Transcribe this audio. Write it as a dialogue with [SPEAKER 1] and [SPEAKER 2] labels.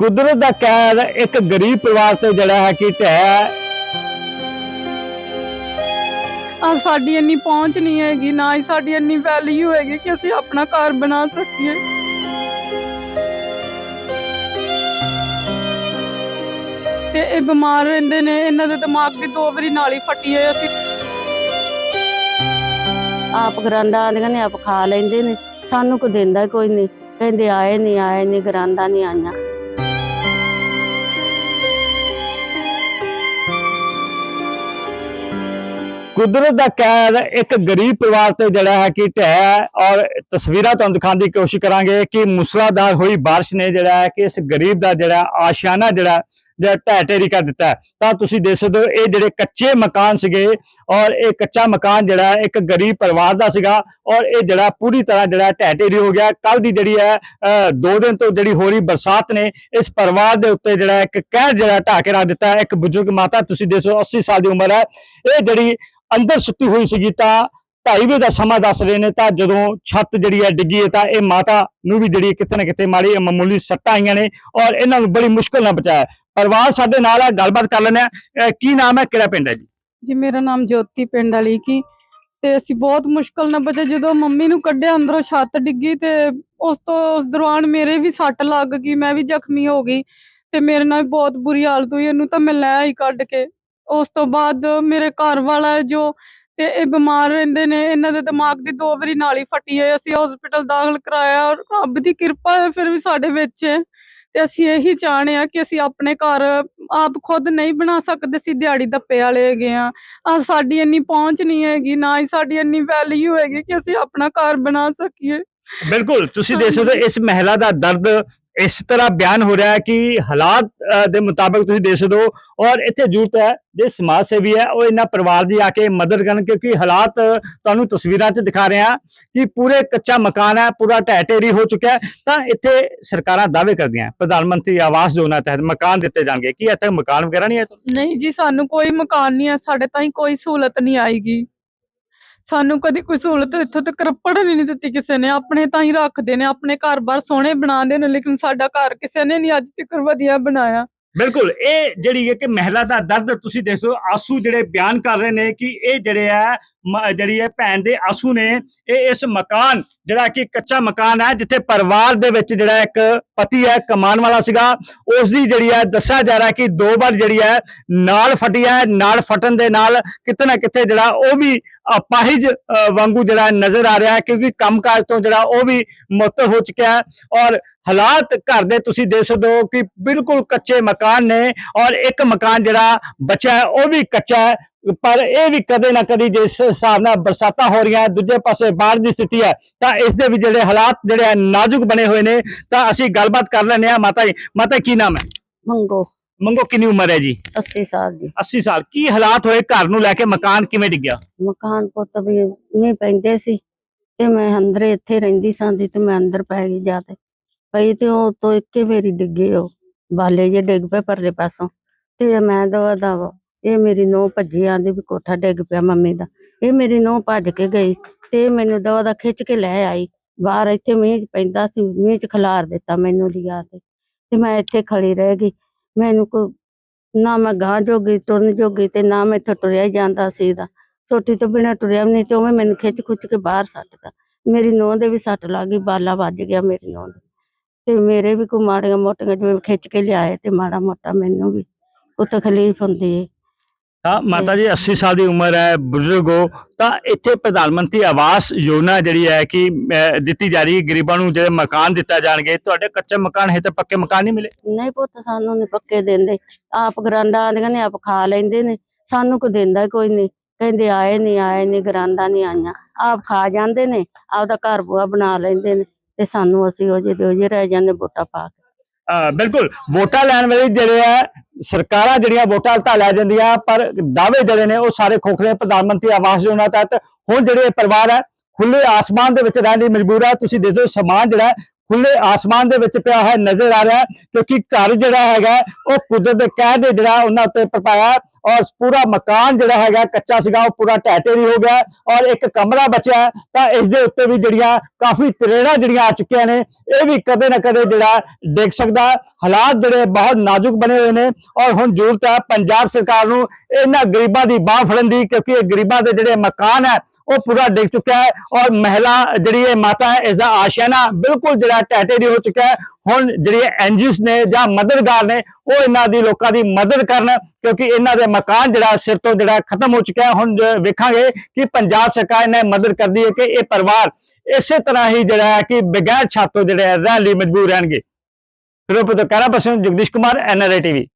[SPEAKER 1] ਕੁਦਰਤ ਦਾ ਕਹਿਰ ਇੱਕ ਗਰੀਬ ਪਰਿਵਾਰ ਤੇ ਜਿਹੜਾ ਹੈ ਕਿ ਢਹਿ
[SPEAKER 2] ਆ ਸਾਡੀ ਇੰਨੀ ਪਹੁੰਚ ਨਹੀਂ ਹੈਗੀ ਨਾ ਹੀ ਸਾਡੀ ਇੰਨੀ ਵੈਲਿਊ ਹੈਗੀ ਕਿ ਅਸੀਂ ਆਪਣਾ ਘਰ ਬਣਾ ਸਕੀਏ। ਤੇ ਇਹ ਬਿਮਾਰ ਰਹਿੰਦੇ ਨੇ ਇਹਨਾਂ ਦੇ ਦਿਮਾਗ ਦੀ ਦੋ ਵਾਰੀ ਨਾਲੀ ਫਟੀ ਹੈ ਅਸੀਂ
[SPEAKER 3] ਆਪ ਗਰਾਂਡਾ ਆਂਦੀਆਂ ਨੇ ਆਪ ਖਾ ਲੈਂਦੇ ਨੇ ਸਾਨੂੰ ਕੋ ਦਿੰਦਾ ਕੋਈ ਨਹੀਂ। ਕਹਿੰਦੇ ਆਏ ਨਹੀਂ ਆਏ ਨਹੀਂ ਗਰਾਂਡਾ ਨਹੀਂ ਆਈਆਂ।
[SPEAKER 1] ਕੁਦਰਤ ਦਾ ਕਹਿਰ ਇੱਕ ਗਰੀਬ ਪਰਿਵਾਰ ਤੇ ਜਿਹੜਾ ਹੈ ਕਿ ਢਹਿ ਔਰ ਤਸਵੀਰਾਂ ਤੁਹਾਨੂੰ ਦਿਖਾਉਣ ਦੀ ਕੋਸ਼ਿਸ਼ ਕਰਾਂਗੇ ਕਿ ਮੁਸਲਾਧਾਰ ਹੋਈ ਬਾਰਿਸ਼ ਨੇ ਜਿਹੜਾ ਹੈ ਕਿ ਇਸ ਗਰੀਬ ਦਾ ਜਿਹੜਾ ਆਸ਼ਿਆਨਾ ਜਿਹੜਾ ਢਹਿ ਢੇਰੀ ਕਰ ਦਿੱਤਾ ਤਾਂ ਤੁਸੀਂ ਦੇਖ ਸਕਦੇ ਹੋ ਇਹ ਜਿਹੜੇ ਕੱਚੇ ਮਕਾਨ ਸੀਗੇ ਔਰ ਇਹ ਕੱਚਾ ਮਕਾਨ ਜਿਹੜਾ ਇੱਕ ਗਰੀਬ ਪਰਿਵਾਰ ਦਾ ਸੀਗਾ ਔਰ ਇਹ ਜਿਹੜਾ ਪੂਰੀ ਤਰ੍ਹਾਂ ਜਿਹੜਾ ਢਹਿ ਢੇਰੀ ਹੋ ਗਿਆ। ਕੱਲ ਦੀ ਜਿਹੜੀ ਹੈ ਅਹ, ਦੋ ਦਿਨ ਤੋਂ ਜਿਹੜੀ ਹੋ ਰਹੀ ਬਰਸਾਤ ਨੇ ਇਸ ਪਰਿਵਾਰ ਦੇ ਉੱਤੇ ਜਿਹੜਾ ਇੱਕ ਕਹਿਰ ਜਿਹੜਾ ਢਾਹ ਕੇ ਰੱਖ ਦਿੱਤਾ ਇੱਕ ਬਜ਼ੁਰਗ ਮਾਤਾ ਤੁਸੀਂ ਦੇਖੋ 80 ਸਾਲ ਦੀ ਉਮਰ ਹੈ। ਇਹ ਜਿਹੜੀ ਅੰਦਰ ਸੁੱਤੀ ਹੋਈ ਸੀਗੀ ਤਾਂ ਢਾਈ ਵਜੇ ਦਾ ਸਮਾਂ ਦੱਸ ਰਹੇ ਨੇ ਤਾਂ ਜਦੋਂ ਛੱਤ ਜਿਹੜੀ ਹੈ ਡਿੱਗੀ ਹੈ ਤਾਂ ਇਹ ਮਾਤਾ ਨੂੰ ਵੀ ਜਿਹੜੀ ਕਿਤੇ ਨਾ ਕਿਤੇ ਮਾੜੀ ਮਾਮੂਲੀ ਸੱਟਾਂ ਆਈਆਂ ਨੇ ਔਰ ਇਹਨਾਂ ਨੂੰ ਬੜੀ ਮੁਸ਼ਕਲ ਨਾਲ ਬਚਾਇਆ। ਪਰਿਵਾਰ ਸਾਡੇ ਨਾਲ ਹੈ ਗੱਲਬਾਤ ਕਰ ਲੈਂਦੇ ਆ। ਕੀ ਨਾਮ ਹੈ, ਕਿਹੜਾ ਪਿੰਡ ਹੈ ਜੀ?
[SPEAKER 2] ਜੀ, ਮੇਰਾ ਨਾਮ ਜੋਤੀ ਪਿੰਡ ਵਾਲੀ ਕੀ। ਤੇ ਅਸੀਂ ਬਹੁਤ ਮੁਸ਼ਕਲ ਨਾਲ ਬਚੇ, ਜਦੋਂ ਮੰਮੀ ਨੂੰ ਕੱਢਿਆ ਅੰਦਰੋਂ ਛੱਤ ਡਿੱਗੀ ਤੇ ਉਸ ਤੋਂ, ਉਸ ਦੌਰਾਨ ਮੇਰੇ ਵੀ ਸੱਟ ਲੱਗ ਗਈ, ਮੈਂ ਵੀ ਜ਼ਖਮੀ ਹੋ ਗਈ। ਤੇ ਮੇਰੇ ਨਾਲ ਵੀ ਬਹੁਤ ਬੁਰੀ ਹਾਲਤ ਹੋਈ, ਇਹਨੂੰ ਤਾਂ ਮੈਂ ਲੈ ਆਈ ਕੱਢ ਕੇ। ਉਸ ਤੋਂ ਬਾਅਦ ਮੇਰੇ ਘਰ ਵਾਲਾ ਜੋ ਤੇ ਇਹ ਬਿਮਾਰ ਰਹਿੰਦੇ ਨੇ, ਇਹਨਾਂ ਦੇ ਦਿਮਾਗ ਦੀ ਦੋ ਵਾਰੀ ਨਾਲੀ ਫਟੀ ਹੈ ਅਸੀਂ ਹਸਪੀਟਲ ਦਾਖਲ ਕਰਾਇਆ, ਰੱਬ ਦੀ ਕਿਰਪਾ ਹੈ, ਫਿਰ ਵੀ ਸਾਡੇ ਵਿੱਚ ਤੇ ਅਸੀਂ ਇਹੀ ਚਾਹਣੇ ਆ ਕਿ ਅਸੀਂ ਆਪਣੇ ਘਰ ਆਪ ਖੁਦ ਨਹੀਂ ਬਣਾ ਸਕਦੇ ਅਸੀਂ ਦਿਹਾੜੀ ਦੱਪੇ ਵਾਲੇ ਹੈਗੇ ਆ। ਆ ਸਾਡੀ ਇੰਨੀ ਪਹੁੰਚ ਨਹੀਂ ਹੈਗੀ ਨਾ ਹੀ ਸਾਡੀ ਇੰਨੀ ਵੈਲਿਊ ਹੈਗੀ ਕਿ ਅਸੀਂ ਆਪਣਾ ਘਰ ਬਣਾ ਸਕੀਏ।
[SPEAKER 1] ਬਿਲਕੁਲ ਤੁਸੀਂ ਦੇਖ ਸਕਦੇ ਹੋ ਇਸ ਮਹਿਲਾ ਦਾ ਦਰਦ ਇਸ ਤਰ੍ਹਾਂ ਬਿਆਨ ਹੋ ਰਿਹਾ ਹੈ ਕਿ ਹਾਲਾਤ ਦੇ ਮੁਤਾਬਕ ਤੁਸੀਂ ਦੇਖ ਸਕਦੇ ਹੋ ਔਰ ਇੱਥੇ ਜ਼ਰੂਰਤ ਹੈ, ਜੇ ਸਮਾਜ ਸੇਵੀ ਹੈ, ਉਹ ਇਹਨਾਂ ਪਰਿਵਾਰ ਦੀ ਆ ਕੇ ਮਦਦ ਕਰਨ ਕਿਉਂਕਿ ਹਾਲਾਤ ਤੁਹਾਨੂੰ ਤਸਵੀਰਾਂ 'ਚ ਦਿਖਾ ਰਹੇ ਹਾਂ ਕਿ ਪੂਰੇ ਕੱਚਾ ਮਕਾਨ ਹੈ, ਪੂਰਾ ਢਹਿ ਢੇਰੀ ਹੋ ਚੁੱਕਿਆ ਤਾਂ ਇੱਥੇ ਸਰਕਾਰਾਂ ਦਾਅਵੇ ਕਰਦੀਆਂ ਪ੍ਰਧਾਨ ਮੰਤਰੀ ਆਵਾਸ ਯੋਜਨਾ ਤਹਿਤ ਮਕਾਨ ਦਿੱਤੇ ਜਾਣਗੇ। ਕੀ ਇੱਥੇ ਮਕਾਨ ਵਗੈਰਾ ਨਹੀਂ ਹੈ
[SPEAKER 2] ਨਹੀਂ ਜੀ, ਸਾਨੂੰ ਕੋਈ ਮਕਾਨ ਨਹੀਂ ਹੈ, ਸਾਡੇ ਤਾਈਂ ਕੋਈ ਸਹੂਲਤ ਨਹੀਂ ਆਏਗੀ। ਸਾਨੂੰ ਕਦੀ ਕੋਈ ਸਹੂਲਤ ਇੱਥੋਂ ਤੱਕ ਰੱਪੜ ਹੀ ਨਹੀਂ ਦਿੱਤੀ ਕਿਸੇ ਨੇ। ਆਪਣੇ ਤਾਂ ਹੀ ਰੱਖਦੇ ਨੇ, ਆਪਣੇ ਘਰ-ਬਾਰ ਸੋਹਣੇ ਬਣਾਉਂਦੇ ਨੇ, ਲੇਕਿਨ ਸਾਡਾ ਘਰ ਕਿਸੇ ਨੇ ਨਹੀਂ ਅੱਜ ਤੱਕ ਵਧੀਆ ਬਣਾਇਆ।
[SPEAKER 1] ਬਿਲਕੁਲ, ਇਹ ਜਿਹੜੀ ਹੈ ਕਿ ਮਹਿਲਾ ਦਾ ਦਰਦ ਤੁਸੀਂ ਦੇਖੋ, ਆਸੂ ਜਿਹੜੇ ਬਿਆਨ ਕਰ ਰਹੇ ਨੇ ਕਿ ਇਹ ਜਿਹੜੇ ਹੈ ਜਿਹੜੀ ਹੈ ਭੈਣ ਦੇ ਆਸੂ ਨੇ, ਇਹ ਇਸ ਮਕਾਨ, ਜਿਹੜਾ ਕਿ ਕੱਚਾ ਮਕਾਨ ਹੈ, ਜਿੱਥੇ ਪਰਿਵਾਰ ਦੇ ਵਿੱਚ ਜਿਹੜਾ ਇੱਕ ਪਤੀ ਹੈ, ਕਮਾਉਣ ਵਾਲਾ ਸੀਗਾ ਉਸ ਦੀ ਜਿਹੜੀ ਹੈ, ਦੱਸਿਆ ਜਾ ਰਿਹਾ ਕਿ ਦੋ ਵਾਰ ਜਿਹੜੀ ਹੈ, ਨਾਲ ਫਟੀ ਹੈ, ਨਾਲ ਫਟਣ ਦੇ ਨਾਲ ਕਿਤੇ ਨਾ ਕਿਤੇ ਜਿਹੜਾ ਉਹ ਵੀ ਅਪਾਹਿਜ ਵਾਂਗੂ ਜਿਹੜਾ ਨਜ਼ਰ ਆ ਰਿਹਾ ਹੈ, ਕਿਉਂਕਿ ਕੰਮਕਾਜ ਤੋਂ ਜਿਹੜਾ ਉਹ ਵੀ ਮੁਅੱਤਲ ਹੋ ਚੁੱਕਿਆ ਹੈ ਔਰ ਹਾਲਾਤ ਘਰ ਦੇ ਤੁਸੀਂ ਦੇਖ ਸਕਦੇ ਹੋ ਕਿ ਬਿਲਕੁਲ ਕੱਚੇ ਮਕਾਨ ਨੇ ਔਰ ਇੱਕ ਮਕਾਨ ਜਿਹੜਾ ਬਚਿਆ ਹੈ ਉਹ ਵੀ ਕੱਚਾ ਹੈ ਪਰ ਇਹ ਵੀ ਕਦੇ ਨਾ ਕਦੀ ਜਿਸ ਹਿਸਾਬ ਨਾਲ ਬਰਸਾਤਾਂ ਹੋ ਰਹੀਆਂ ਦੂਜੇ ਪਾਸੇ ਬਾੜ ਦੀ ਸਥਿਤੀ ਹੈ ਤਾਂ ਇਸ ਦੇ ਵੀ ਜਿਹੜੇ ਹਾਲਾਤ ਜਿਹੜੇ ਨਾਜ਼ੁਕ ਬਣੇ ਹੋਏ ਨੇ ਤਾਂ ਅਸੀਂ ਗੱਲਬਾਤ ਕਰ ਲੈਂਦੇ ਆ ਮਾਤਾ ਜੀ ਮਾਤਾ ਕੀ ਨਾਮ ਹੈ?
[SPEAKER 3] ਮੰਗੋ।
[SPEAKER 1] ਮੰਗੋ ਕਿੰਨੀ ਉਮਰ ਹੈ ਜੀ?
[SPEAKER 3] 80 ਸਾਲ ਦੀ।
[SPEAKER 1] 80 ਸਾਲ। ਕੀ ਹਾਲਾਤ ਹੋਏ ਘਰ ਨੂੰ ਲੈ ਕੇ? ਮਕਾਨ ਕਿਵੇਂ ਡਿੱਗਿਆ?
[SPEAKER 3] ਮਕਾਨ ਪੁੱਤ ਵੀ ਨਹੀਂ ਪੈਂਦੇ ਸੀ ਤੇ ਮੈਂ ਅੰਦਰੇ ਇੱਥੇ ਰਹਿੰਦੀ ਸਾਂ ਦੀ ਤੇ ਮੈਂ ਅੰਦਰ ਪੈ ਗਈ ਜਾ ਤੇ ਪਈ ਤੇ ਉਹ ਤੋਂ ਇੱਕੇ ਵਾਰੀ ਡਿੱਗੇ ਉਹ, ਬਾਲੇ ਜੇ ਡਿੱਗ ਪਏ ਪਰਲੇ ਪਾਸੋਂ। ਤੇ ਮੈਂ ਦਵਾ ਦਵਾ, ਇਹ ਮੇਰੀ ਨੂੰਹ ਭੱਜੀ, ਆਂਦੀ ਵੀ ਕੋਠਾ ਡਿੱਗ ਪਿਆ ਮੰਮੀ ਦਾ। ਇਹ ਮੇਰੀ ਨੂੰਹ ਭੱਜ ਕੇ ਗਈ ਤੇ ਮੈਨੂੰ ਦਵਾ ਦਾ ਖਿੱਚ ਕੇ ਲੈ ਆਈ। ਬਾਹਰ ਇੱਥੇ ਮੀਂਹ ਪੈਂਦਾ ਸੀ, ਮੀਂਹ ਚ ਖਿਲਾਰ ਦਿੱਤਾ ਮੈਨੂੰ ਲਿਆ ਤੇ ਤੇ ਮੈਂ ਇੱਥੇ ਖੜੀ ਰਹਿ ਗਈ। ਮੈਨੂੰ ਕੋ, ਨਾ ਮੈਂ ਗਾਂ ਜੋਗੀ, ਤੁਰਨ ਜੋਗੀ ਤੇ ਨਾ ਮੈਥੋਂ ਤੁਰਿਆ ਹੀ ਜਾਂਦਾ ਸੀ ਦਾ ਸੋਟੀ ਤੋਂ ਬਿਨਾ ਟੁਰਿਆ ਵੀ ਨਹੀਂ ਤੇ ਉਵੇਂ ਮੈਨੂੰ ਖਿੱਚ ਖੁੱਚ ਕੇ ਬਾਹਰ ਸੱਟਦਾ। ਮੇਰੀ ਨੋਹ ਦੇ ਵੀ ਸੱਟ ਲੱਗ ਗਈ, ਬਾਲਾ ਵੱਜ ਗਿਆ ਮੇਰੀ ਨੋਹ ਦੇ। ਤੇ ਮੇਰੇ ਵੀ ਕੋ ਮਾੜੀਆਂ ਮੋਟੀਆਂ ਜਿਵੇਂ ਖਿੱਚ ਕੇ ਲਿਆਏ ਤੇ ਮਾੜਾ ਮੋਟਾ ਮੈਨੂੰ ਵੀ ਉਹ ਤਕਲੀਫ ਹੁੰਦੀ ਹੈ
[SPEAKER 1] ਤਾਂ ਮਾਤਾ ਜੀ 80 ਸਾਲ ਦੀ ਉਮਰ ਹੈ ਬਜ਼ੁਰਗ ਹੋ ਤਾਂ ਇੱਥੇ ਪ੍ਰਧਾਨ ਮੰਤਰੀ ਆਵਾਸ ਯੋਜਨਾ ਜਿਹੜੀ ਹੈ ਕਿ ਦਿੱਤੀ ਜਾ ਰਹੀ ਹੈ ਗਰੀਬਾਂ ਨੂੰ ਜਿਹੜੇ ਮਕਾਨ ਦਿੱਤਾ ਜਾਣਗੇ ਤੁਹਾਡੇ ਕੱਚੇ ਮਕਾਨ ਹੈ ਤਾਂ ਪੱਕੇ ਮਕਾਨ ਨਹੀਂ ਮਿਲੇ?
[SPEAKER 3] ਨਹੀਂ ਪੁੱਤ ਸਾਨੂੰ ਨਹੀਂ ਪੱਕੇ ਦਿੰਦੇ। ਆਪ ਗਰਾਂਡਾ ਆਂਦੀਆਂ ਨੇ ਆਪ ਖਾ ਲੈਂਦੇ ਨੇ ਸਾਨੂੰ ਕੋ ਦਿੰਦਾ ਕੋਈ ਨਹੀਂ। ਕਹਿੰਦੇ ਆਏ ਨਹੀਂ ਆਏ ਨਹੀਂ ਗਰਾਂਡਾ ਨਹੀਂ ਆਈਆਂ। ਆਪ ਖਾ ਜਾਂਦੇ ਨੇ ਆਪਦਾ ਘਰ ਬੁਆ ਬਣਾ ਲੈਂਦੇ ਨੇ। ਤੇ ਸਾਨੂੰ ਅਸੀਂ ਉਹ ਜਿਹੇ ਦੇ ਉਹ ਜਿਹੇ ਰਹਿ ਜਾਂਦੇ ਵੋਟਾਂ ਪਾ ਕੇ।
[SPEAKER 1] ਅਹ, ਬਿਲਕੁਲ ਵੋਟਾਂ ਲੈਣ ਵੇਲੇ ਜਿਹੜੇ ਹੈ ਸਰਕਾਰਾਂ ਜਿਹੜੀਆਂ ਵੋਟਾਂ ਤਾਂ ਲੈ ਜਾਂਦੀਆਂ ਪਰ ਦਾਅਵੇ ਜਿਹੜੇ ਨੇ ਉਹ ਸਾਰੇ ਖੋਖਲੇ ਪ੍ਰਧਾਨ ਮੰਤਰੀ ਆਵਾਸ ਯੋਜਨਾ ਤਹਿਤ ਹੁਣ ਜਿਹੜੇ ਪਰਿਵਾਰ ਹੈ ਖੁੱਲੇ ਆਸਮਾਨ ਦੇ ਵਿੱਚ ਰਹਿਣ ਲਈ ਮਜਬੂਰ ਹੈ। ਤੁਸੀਂ ਦੇਖੋ ਸਮਾਨ ਜਿਹੜਾ ਖੁੱਲੇ ਆਸਮਾਨ ਦੇ ਵਿੱਚ ਪਿਆ ਹੋਇਆ ਨਜ਼ਰ ਆ ਰਿਹਾ ਕਿਉਂਕਿ ਘਰ ਜਿਹੜਾ ਹੈਗਾ, ਉਹ ਕੁਦਰਤ ਦੇ ਕਹਿ ਦੇ ਜਿਹੜਾ ਉਹਨਾਂ ਉੱਤੇ ਪਰਪਾਇਆ ਔਰ ਪੂਰਾ ਮਕਾਨ ਜਿਹੜਾ ਹੈਗਾ ਕੱਚਾ ਸੀਗਾ, ਉਹ ਪੂਰਾ ਢਹਿ ਢੇਰੀ ਹੋ ਗਿਆ ਔਰ ਇੱਕ ਕਮਰਾ ਬਚਿਆ ਤਾਂ ਇਸ ਦੇ ਉੱਤੇ ਵੀ ਜਿਹੜੀਆਂ ਕਾਫੀ ਤਰੇੜਾਂ ਜਿਹੜੀਆਂ ਆ ਚੁੱਕੀਆਂ ਨੇ, ਇਹ ਵੀ ਕਦੇ ਨਾ ਕਦੇ ਜਿਹੜਾ ਡਿੱਗ ਸਕਦਾ ਹਾਲਾਤ ਜਿਹੜੇ ਬਹੁਤ ਨਾਜ਼ੁਕ ਬਣੇ ਹੋਏ ਨੇ ਔਰ ਹੁਣ ਜ਼ਰੂਰਤ ਹੈ ਪੰਜਾਬ ਸਰਕਾਰ ਨੂੰ ਇਹਨਾਂ ਗਰੀਬਾਂ ਦੀ ਬਾਹ ਫੜਨ ਦੀ, ਕਿਉਂਕਿ ਇਹ ਗਰੀਬਾਂ ਦੇ ਜਿਹੜੇ ਮਕਾਨ ਹੈ, ਉਹ ਪੂਰਾ ਡਿੱਗ ਚੁੱਕਿਆ ਹੈ ਔਰ ਮਹਿਲਾ ਜਿਹੜੀ ਇਹ ਮਾਤਾ ਹੈ ਇਸ ਦਾ ਆਸ਼ਿਆਨਾ ਬਿਲਕੁਲ ਜਿਹੜਾ ਢਹਿ ਢੇਰੀ ਹੋ ਚੁੱਕਾ ਹੈ। ਹੁਣ ਜਿਹੜੇ ਐਨਜੀਓਸ ਨੇ ਜਾਂ ਮਦਦਗਾਰ ਨੇ, ਉਹ ਇਹਨਾਂ ਦੀ ਲੋਕਾਂ ਦੀ ਮਦਦ ਕਰਨ, ਕਿਉਂਕਿ ਇਹਨਾਂ ਦੇ ਮਕਾਨ ਜਿਹੜਾ ਸਿਰ ਤੋਂ ਜਿਹੜਾ ਖਤਮ ਹੋ ਚੁੱਕਿਆ ਹੈ। ਹੁਣ ਵੇਖਾਂਗੇ ਕਿ ਪੰਜਾਬ ਸਰਕਾਰ ਇਹਨਾਂ ਮਦਦ ਕਰਦੀ ਹੈ ਕਿ ਇਹ ਪਰਿਵਾਰ ਇਸੇ ਤਰ੍ਹਾਂ ਹੀ ਜਿਹੜਾ ਹੈ ਕਿ ਬਗੈਰ ਛੱਤ ਤੋਂ ਜਿਹੜੇ ਹੈ ਰਹਿਣ ਲਈ ਮਜਬੂਰ ਰਹਿਣਗੇ। ਫਿਰ ਉਹ ਪਤਾ ਜਗਦੀਸ਼ ਕੁਮਾਰ ਐਨਆਰਆਈ ਟੀਵੀ